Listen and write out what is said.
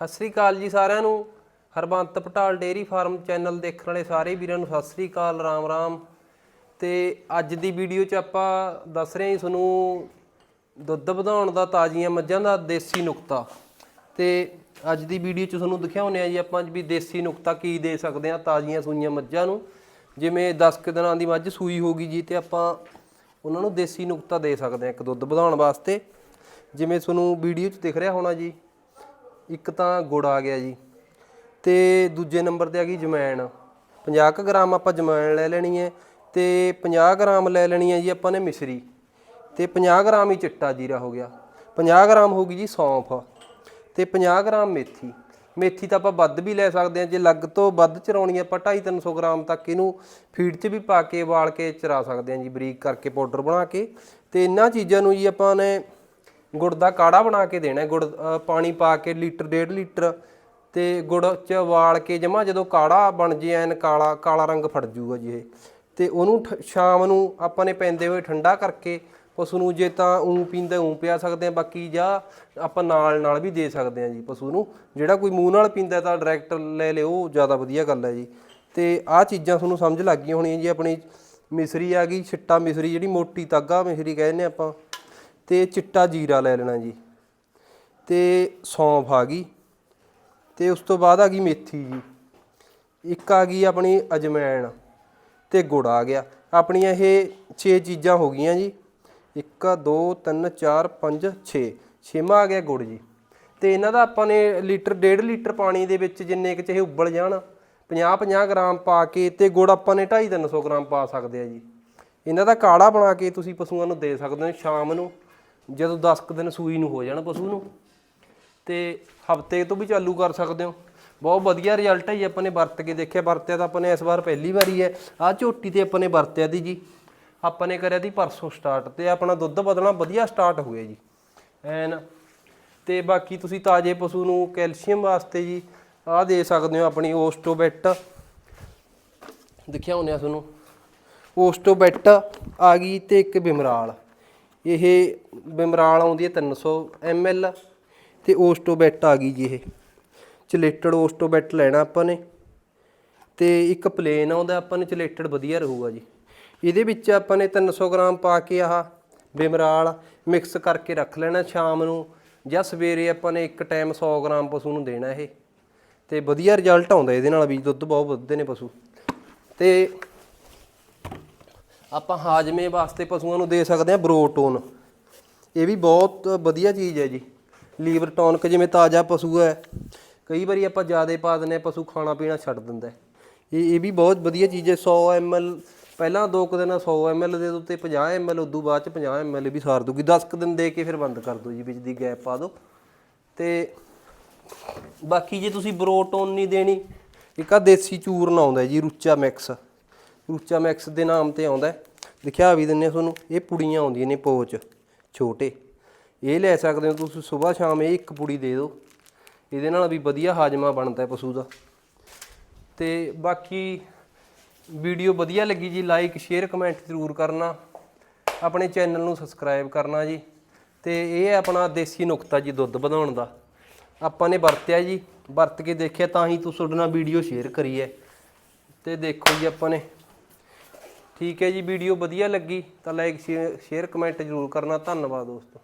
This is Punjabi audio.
ਸਤਿ ਸ੍ਰੀ ਅਕਾਲ ਜੀ ਸਾਰਿਆਂ ਨੂੰ। Harbant Patal dairy farm channel ਦੇਖਣ ਵਾਲੇ ਸਾਰੇ ਵੀਰਾਂ ਨੂੰ ਸਤਿ ਸ੍ਰੀ ਅਕਾਲ, ਰਾਮ ਰਾਮ। ਤੇ ਅੱਜ ਦੀ ਵੀਡੀਓ 'ਚ ਆਪਾਂ ਦੱਸ ਰਹੇ ਹਾਂ ਜੀ ਤੁਹਾਨੂੰ ਦੁੱਧ ਵਧਾਉਣ ਦਾ, ਤਾਜ਼ੀਆਂ ਮੱਝਾਂ ਦਾ ਦੇਸੀ ਨੁਕਤਾ। ਤੇ ਅੱਜ ਦੀ ਵੀਡੀਓ 'ਚ ਤੁਹਾਨੂੰ ਦਿਖਾਉਂਦੇ ਆ ਜੀ ਆਪਾਂ ਵੀ ਦੇਸੀ ਨੁਕਤਾ ਕੀ ਦੇ ਸਕਦੇ ਆ ਤਾਜ਼ੀਆਂ ਸੂਈਆਂ ਮੱਝਾਂ ਨੂੰ। ਜਿਵੇਂ 10 ਕੁ ਦਿਨਾਂ ਦੀ ਮੱਝ ਸੂਈ ਹੋਗੀ ਜੀ ਤੇ ਆਪਾਂ ਉਹਨਾਂ ਨੂੰ ਦੇਸੀ ਨੁਕਤਾ ਦੇ ਸਕਦੇ ਆ ਇੱਕ ਦੁੱਧ ਵਧਾਉਣ ਵਾਸਤੇ। ਜਿਵੇਂ ਤੁਹਾਨੂੰ ਵੀਡੀਓ 'ਚ ਦਿਖ ਰਿਹਾ ਹੋਣਾ ਜੀ ਇੱਕ ਤਾਂ ਗੁੜ ਆ ਗਿਆ ਜੀ ਤੇ ਦੂਜੇ ਨੰਬਰ ਤੇ ਆ ਗਈ ਜਮੈਣ 50 ਕੁ ਗ੍ਰਾਮ ਆਪਾਂ ਜਮੈਣ ਲੈ ਲੈਣੀ ਹੈ ਤੇ 50 ਗ੍ਰਾਮ ਲੈ ਲੈਣੀ ਹੈ ਜੀ ਆਪਾਂ ਨੇ ਮਿਸ਼ਰੀ। ਤੇ 50 ਗ੍ਰਾਮ ਹੀ ਚਿੱਟਾ ਜੀਰਾ ਹੋ ਗਿਆ। 50 ਗ੍ਰਾਮ ਹੋ ਗਈ ਜੀ ਸੌਂਫ ਤੇ 50 ਗ੍ਰਾਮ ਮੇਥੀ। ਮੇਥੀ ਤਾਂ ਆਪਾਂ ਵੱਧ ਵੀ ਲੈ ਸਕਦੇ ਹਾਂ, ਜੇ ਲੱਗ ਤੋਂ ਵੱਧ ਚਰਾਉਣੀ ਹੈ ਆਪਾਂ 2.5 300 ਗ੍ਰਾਮ ਤੱਕ ਇਹਨੂੰ ਫੀਡ 'ਚ ਵੀ ਪਾ ਕੇ ਵਾਲ ਕੇ ਚਰਾ ਸਕਦੇ ਹਾਂ ਜੀ ਬਰੀਕ ਕਰਕੇ ਪਾਊਡਰ ਬਣਾ ਕੇ। ਤੇ ਇਹਨਾਂ ਚੀਜ਼ਾਂ ਨੂੰ ਜੀ ਆਪਾਂ ਨੇ ਗੁੜ ਦਾ ਕਾੜਾ ਬਣਾ ਕੇ ਦੇਣਾ ਗੁੜ ਪਾਣੀ ਪਾ ਕੇ ਲੀਟਰ, ਡੇਢ ਲੀਟਰ ਤੇ ਗੁੜ ਚ ਵਾਲ ਕੇ ਜਮਾ ਜਦੋਂ ਕਾੜਾ ਬਣ ਜੇ ਐਨ ਕਾਲਾ ਕਾਲਾ ਰੰਗ ਫੜ ਜੂਗਾ ਜੀ ਇਹ। ਤੇ ਉਹਨੂੰ ਠ- ਸ਼ਾਮ ਨੂੰ ਆਪਾਂ ਨੇ ਪੈਂਦੇ ਹੋਏ ਠੰਡਾ ਕਰਕੇ ਪਸ਼ੂ ਨੂੰ ਜੇ ਤਾਂ ਉਂ ਪੀਂਦਾ ਉਂ ਪਿਆ ਸਕਦੇ ਆ ਬਾਕੀ ਜਾਂ ਆਪਾਂ ਨਾਲ ਨਾਲ ਵੀ ਦੇ ਸਕਦੇ ਆ ਜੀ ਪਸ਼ੂ ਨੂੰ। ਜਿਹੜਾ ਕੋਈ ਮੂੰਹ ਨਾਲ ਪੀਂਦਾ ਤਾਂ ਡਾਇਰੈਕਟ ਲੈ ਲਿਓ, ਜ਼ਿਆਦਾ ਵਧੀਆ ਗੱਲ ਹੈ ਜੀ। ਤੇ ਆਹ ਚੀਜ਼ਾਂ ਤੁਹਾਨੂੰ ਸਮਝ ਲੱਗ ਗਈਆਂ ਹੋਣੀਆਂ ਜੀ, ਆਪਣੀ ਮਿਸਰੀ ਆ ਗਈ, ਛਿੱਟਾ ਮਿਸਰੀ, ਜਿਹੜੀ ਮੋਟੀ ਤਾਗਾ ਮਿਸਰੀ ਕਹਿੰਦੇ ਆਪਾਂ। ਤੇ ਚਿੱਟਾ ਜੀਰਾ ਲੈ ਲੈਣਾ ਜੀ। ਤੇ ਸੌਂਫ ਆ ਗਈ। ਤੇ ਉਸ ਤੋਂ ਬਾਅਦ ਆ ਗਈ ਮੇਥੀ ਜੀ। ਇੱਕ ਆ ਗਈ ਆਪਣੀ ਅਜਮੈਣ ਤੇ ਗੁੜ ਆ ਗਿਆ। ਆਪਣੀਆਂ ਇਹ 6 ਚੀਜ਼ਾਂ ਹੋ ਗਈਆਂ ਜੀ। 1 2 3 4 5 6 ਛੇਵਾਂ ਆ ਗਿਆ ਗੁੜ ਜੀ। ਤੇ ਇਹਨਾਂ ਦਾ ਆਪਾਂ ਨੇ ਲੀਟਰ, ਡੇਢ ਲੀਟਰ ਪਾਣੀ ਦੇ ਵਿੱਚ ਜਿੰਨੇ ਕਿ ਚਾਹੇ ਉਬਲ ਜਾਣ 50 50 ਗ੍ਰਾਮ ਪਾ ਕੇ ਤੇ ਗੁੜ ਆਪਾਂ ਨੇ 2.5 300 ਗ੍ਰਾਮ ਪਾ ਸਕਦੇ ਆ ਜੀ। ਇਹਨਾਂ ਦਾ ਕਾੜਾ ਬਣਾ ਕੇ ਤੁਸੀਂ ਪਸ਼ੂਆਂ ਨੂੰ ਦੇ ਸਕਦੇ ਹੋ ਸ਼ਾਮ ਨੂੰ। ਜਦੋਂ 10 ਕੁ ਦਿਨ ਸੂਈ ਨੂੰ ਹੋ ਜਾਣ ਪਸ਼ੂ ਨੂੰ। ਤੇ ਹਫ਼ਤੇ ਤੋਂ ਵੀ ਚਾਲੂ ਕਰ ਸਕਦੇ ਹੋ। ਬਹੁਤ ਵਧੀਆ ਰਿਜ਼ਲਟ ਹੈ ਜੀ ਆਪਾਂ ਨੇ ਵਰਤ ਕੇ ਦੇਖਿਆ। ਵਰਤਿਆ ਤਾਂ ਆਪਾਂ ਨੇ ਇਸ ਵਾਰ ਪਹਿਲੀ ਵਾਰੀ ਹੈ। ਆਹ ਝੋਟੀ ਤੇ ਆਪਾਂ ਨੇ ਵਰਤਿਆ ਦੀ ਜੀ। ਆਪਾਂ ਨੇ ਕਰਿਆ ਦੀ ਪਰਸੋਂ ਸਟਾਰਟ ਤੇ ਆਪਣਾ ਦੁੱਧ ਵਧਣਾ ਵਧੀਆ ਸਟਾਰਟ ਹੋਇਆ ਜੀ। ਐਨ, ਤੇ ਬਾਕੀ ਤੁਸੀਂ ਤਾਜ਼ੇ ਪਸ਼ੂ ਨੂੰ ਕੈਲਸ਼ੀਅਮ ਵਾਸਤੇ ਜੀ ਆਹ ਦੇ ਸਕਦੇ ਹੋ ਆਪਣੀ ਓਸਟੋਬੈਟ। ਦਿਖਿਆ ਹੁੰਨੇ ਆ ਤੁਹਾਨੂੰ। ਓਸਟੋਬੈਟ ਆ ਗਈ ਤੇ ਇੱਕ ਬਿਮਰਾਲ। ਇਹ ਬਿਮਰਾਲ ਆਉਂਦੀ ਹੈ 300 ml ਤੇ ਓਸਟੋਬੈਟ ਆ ਗਈ ਜੀ ਇਹ। ਚਲੇਟਡ ਓਸਟੋਬੈਟ ਲੈਣਾ ਆਪਾਂ ਨੇ ਤੇ ਇੱਕ ਪਲੇਨ ਆਉਂਦਾ ਆਪਾਂ ਨੂੰ ਚਲੇਟਡ ਵਧੀਆ ਰਹੂਗਾ ਜੀ। ਇਹਦੇ ਵਿੱਚ ਆਪਾਂ ਨੇ 300 ਗ੍ਰਾਮ ਪਾ ਕੇ ਆਹ ਬਿਮਰਾਲ ਮਿਕਸ ਕਰਕੇ ਰੱਖ ਲੈਣਾ ਸ਼ਾਮ ਨੂੰ ਜਾਂ ਸਵੇਰੇ ਆਪਾਂ ਨੇ ਇੱਕ ਟਾਈਮ 100 ਗ੍ਰਾਮ ਪਸ਼ੂ ਨੂੰ ਦੇਣਾ ਇਹ। ਤੇ ਵਧੀਆ ਰਿਜ਼ਲਟ ਆਉਂਦਾ ਇਹਦੇ ਨਾਲ ਵੀ, ਦੁੱਧ ਬਹੁਤ ਵੱਧਦੇ ਨੇ ਪਸ਼ੂ। ਤੇ ਆਪਾਂ ਹਾਜਮੇ ਵਾਸਤੇ ਪਸ਼ੂਆਂ ਨੂੰ ਦੇ ਸਕਦੇ ਹਾਂ ਬਰੋਟੋਨ। ਇਹ ਵੀ ਬਹੁਤ ਵਧੀਆ ਚੀਜ਼ ਹੈ ਜੀ। ਲੀਵਰ ਟੌਨਕ ਜਿਵੇਂ ਤਾਜ਼ਾ ਪਸ਼ੂ ਹੈ, ਕਈ ਵਾਰੀ ਆਪਾਂ ਜ਼ਿਆਦਾ ਪਾ ਦਿੰਦੇ ਹਾਂ, ਪਸ਼ੂ ਖਾਣਾ ਪੀਣਾ ਛੱਡ ਦਿੰਦਾ ਇਹ ਇਹ ਵੀ ਬਹੁਤ ਵਧੀਆ ਚੀਜ਼ ਹੈ। 100 ml ਪਹਿਲਾਂ ਦੋ ਕੁ ਦਿਨ 100 ml ਦੇ ਦੋ ਤੇ 50 ml ਉਦੋਂ ਬਾਅਦ ਚ 50 ml ਵੀ ਸਾਰ ਦੂਗੀ 10 ਕੁ ਦਿਨ ਦੇ ਕੇ ਫਿਰ ਬੰਦ ਕਰ ਦਿਓ ਜੀ, ਵਿੱਚ ਦੀ ਗੈਪ ਪਾ ਦਿਓ। ਤੇ ਬਾਕੀ ਜੇ ਤੁਸੀਂ ਬਰੋਟੋਨ ਨਹੀਂ ਦੇਣੀ, ਇੱਕ ਆ ਦੇਸੀ ਚੂਰਨ ਆਉਂਦਾ ਜੀ, ਰੁੱਚਾ ਮਿਕਸ। ਰੂਚਾ ਮੈਕਸ ਦੇ ਨਾਮ ਤੇ ਆਉਂਦਾ ਹੈ। ਦਿਖਾ ਵੀ ਦਿੰਨੇ ਆ ਤੁਹਾਨੂੰ, ਇਹ ਪੁੜੀਆਂ ਆਉਂਦੀਆਂ ਨੇ ਪੋਚ, ਛੋਟੇ। ਇਹ ਲੈ ਸਕਦੇ ਹੋ ਤੁਸੀਂ ਸਵੇਰ ਸ਼ਾਮ ਇਹ ਇੱਕ ਪੁੜੀ ਦੇ ਦਿਓ। ਇਹਦੇ ਨਾਲ ਵੀ ਵਧੀਆ ਹਾਜਮਾ ਬਣਦਾ ਹੈ ਪਸ਼ੂ ਦਾ। ਤੇ ਬਾਕੀ ਵੀਡੀਓ ਵਧੀਆ ਲੱਗੀ ਜੀ ਲਾਈਕ ਸ਼ੇਅਰ ਕਮੈਂਟ ਜ਼ਰੂਰ ਕਰਨਾ। ਆਪਣੇ ਚੈਨਲ ਨੂੰ ਸਬਸਕ੍ਰਾਈਬ ਕਰਨਾ ਜੀ। ਤੇ ਇਹ ਹੈ ਆਪਣਾ ਦੇਸੀ ਨੁਕਤਾ ਜੀ, ਦੁੱਧ ਵਧਾਉਣ ਦਾ। ਆਪਾਂ ਨੇ ਵਰਤਿਆ ਜੀ, ਵਰਤ ਕੇ ਦੇਖਿਆ ਤਾਂ ਹੀ ਤੁਸੀਂ ਤੁਹਾਡੇ ਨਾਲ ਵੀਡੀਓ ਸ਼ੇਅਰ ਕਰੀ ਹੈ। ਤੇ ਦੇਖੋ ਜੀ ਆਪਾਂ ਨੇ ਠੀਕ ਹੈ ਜੀ ਵੀਡੀਓ ਵਧੀਆ ਲੱਗੀ ਤਾਂ ਲਾਈਕ ਸ਼ੇਅਰ ਕਮੈਂਟ ਜ਼ਰੂਰ ਕਰਨਾ। ਧੰਨਵਾਦ ਦੋਸਤੋ।